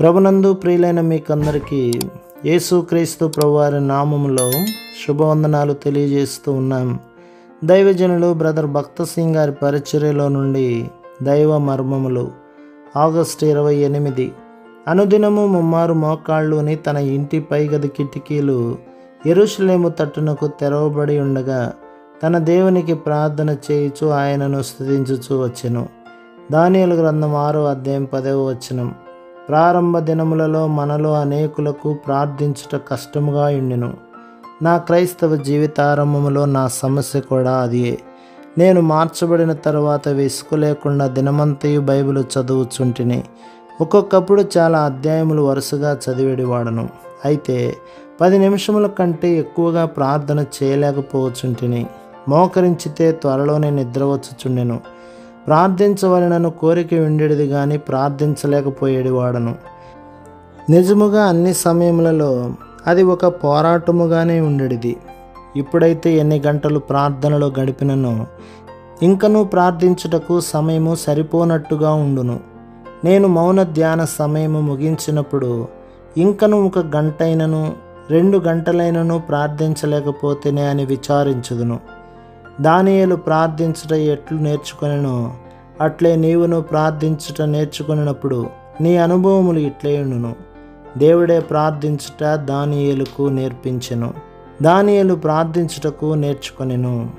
ప్రభునందు ప్రియులైన మీకందరికీ యేసుక్రీస్తు ప్రభువారి నామములో శుభవందనాలు తెలియజేస్తూ ఉన్నాం. దైవజనులు బ్రదర్ భక్త సింగ్ గారి పరిచర్యలో నుండి దైవ మర్మములు ఆగస్టు ఇరవై ఎనిమిది. అనుదినము ముమ్మారు మోకాళ్ళుని తన ఇంటి పైగది కిటికీలు ఎరుషులేము తట్టునకు తెరవబడి ఉండగా తన దేవునికి ప్రార్థన చేయుచు ఆయనను స్థుతించుచు వచ్చెను. దానియలు గ్రంథం ఆరో అధ్యాయం పదవ వచనం. ప్రారంభ దినములలో మనలో అనేకులకు ప్రార్థించుట కష్టముగా ఉండెను. నా క్రైస్తవ జీవితారంభములో నా సమస్య కూడా అదియే నేను మార్చబడిన తర్వాత విసుగు లేకుండా దినమంతయు బైబిల్ చదువుచుంటిని. ఒక్కొక్కప్పుడు చాలా అధ్యాయములు వరుసగా చదివేడివాడను. అయితే పది నిమిషముల కంటే ఎక్కువగా ప్రార్థన చేయలేకపోవచ్చుంటిని. మోకరించితే త్వరలోనే నిద్రవచ్చుచుండెను ప్రార్థించవలనను కోరిక ఉండేది కానీ ప్రార్థించలేకపోయేది వాడను. నిజముగా అన్ని సమయములలో అది ఒక పోరాటముగానే ఉండేది. ఇప్పుడైతే ఎన్ని గంటలు ప్రార్థనలో గడిపినను ఇంకనూ ప్రార్థించుటకు సమయము సరిపోనట్టుగా ఉండును. నేను మౌన ధ్యాన సమయము ముగించినప్పుడు ఇంకను ఒక గంటైనను రెండు గంటలైనను ప్రార్థించలేకపోతేనే అని విచారించుదును. దానియలు ప్రార్థించుట ఎట్లు నేర్చుకొనను? అట్లే నీవును ప్రార్థించుట నేర్చుకొనినప్పుడు నీ అనుభవములు ఇట్లేయుండును దేవుడే ప్రార్థించుట దానియేలుకు నేర్పించెను. దానియేలు ప్రార్థించుటకు నేర్చుకొనెను.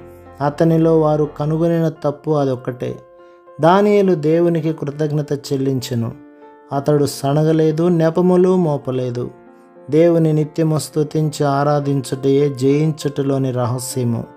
అతనిలో వారు కనుగొనిన తప్పు అదొక్కటే. దానియేలు దేవునికి కృతజ్ఞత చెల్లించెను. అతడు సనగలేదు నెపములు మోపలేదు. దేవుని నిత్యము స్తుతించి ఆరాధించుటయే జయించుటలోని రహస్యము.